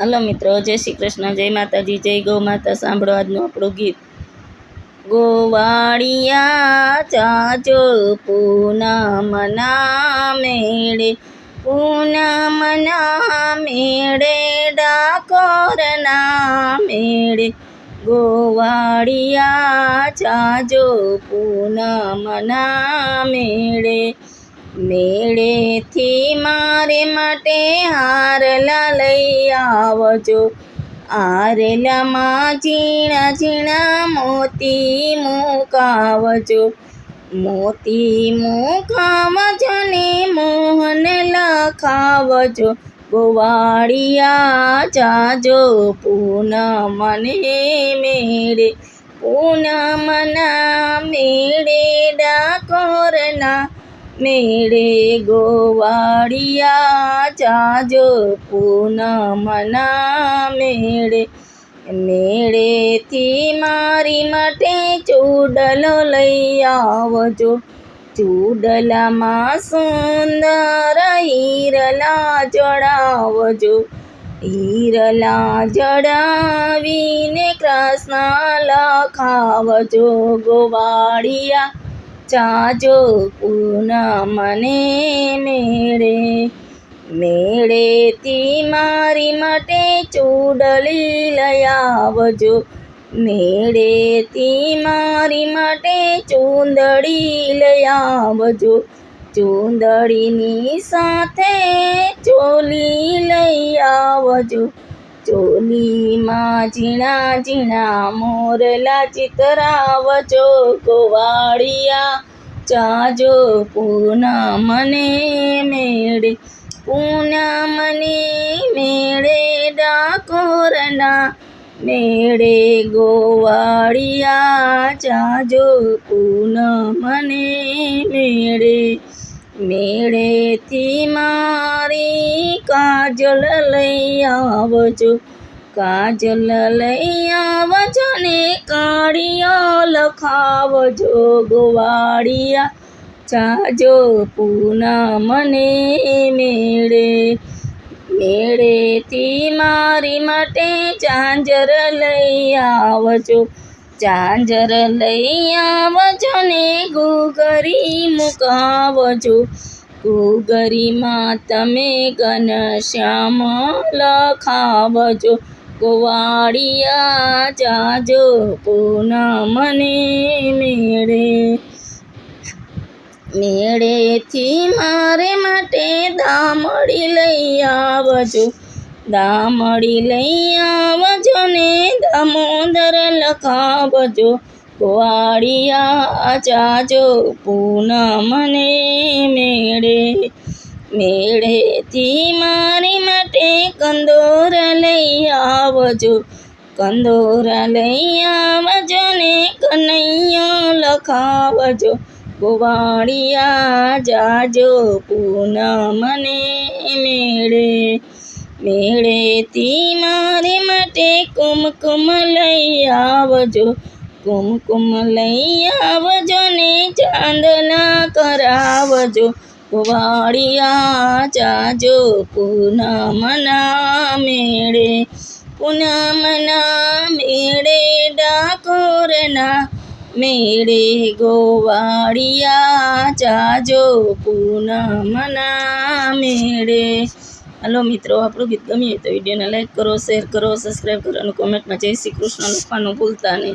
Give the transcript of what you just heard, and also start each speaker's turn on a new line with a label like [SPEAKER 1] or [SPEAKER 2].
[SPEAKER 1] Hello મિત્રો, જય શ્રી કૃષ્ણ, જય માતાજી, જય ગૌ માતા, સાંભળો આજનું આપણું ગીત. ગોવાળિયા ચાચો પૂનમના મેળે પૂનમના મેળે ડાકોરના મેળે ગોવાળિયા ચાજો પૂનમના મેળે મેળેથી મારે માટે હારલા લઈ આવજો. આરેલામાં ઝીણા ઝીણા મોતી મુકાવજો. મોતી મુકાવજો ને મોહન લખાવજો. ગોવાળિયા જાજો પૂનમને મેળે. પૂનમના મેળે ડાકોરના મેળે ગોવાળિયા જાજો પૂનમના મેળે મેળેથી મારી માટે ચૂડલો લઈ આવજો. ચૂડલામાં સુંદર હીરલા જડાવજો હીરલા જડાવીને કૃષ્ણ લખાવજો. ગોવાળિયા ચાજો પૂનમને મેળે. મેળેથી મારી માટે ચૂડલી લઈ આવજો. મેળેથી મારી માટે ચૂંદડી લઈ આવજો. ચૂંદડીની સાથે ચોલી લઈ આવજો. ચોલીમાં ઝીણા ઝીણા મોરલા ચિતરાવજો ગોવાળિયા ચાજો પૂનમને મેળે પૂનમને મેળે ડાકોરના મેળે ગોવાળિયા ચાજો પૂનમને મેળે, મેળેથી મારી કાજલ લઈ આવજો કાજલ લઈ આવજો ને કાળીઓ લખાવજો ગોવાળિયા જાજો પૂનમને મેળે મેળેથી મારી માટે ચાંજર લઈ આવજો ચાંજર લઈ આવજો ને ગુગરી મુકાવજો ગુગરીમાં તમે ઘનશ્યામ લખાવજો, કુવાડિયા જાજો પૂનમને મેળે. મેળેથી મારે માટે દામડી લઈ આવજો, દામડી લઈ આવજો ને દામોદર લખાવજો. ગોવાળિયા જાજો પૂનમને મેળે. મેળેથી મારી માટે કંદોર લઈ આવજો. કંદોર લઈ આવજો ને કનૈયો લખાવજો. ગોવાળિયા જાજો પૂનમને મેળે. મેળેથી મારી માટે કુમકુમ લઈ આવજો. કુમકુમ લઈ આવજો ને ચાંદના કરાવજો ગોવાળિયા જાજો પૂનમના મેળે પૂનમના મેળે ડાકોરના મેળે ગોવાળિયા જાજો પૂનમના મેળે હલો મિત્રો આપણું ગીત ગમ્યું હોય તો વિડીયોને લાઈક કરો શેર કરો સબસ્ક્રાઈબ કરો અને કોમેન્ટમાં જય શ્રી કૃષ્ણ લખવાનું ભૂલતા નહીં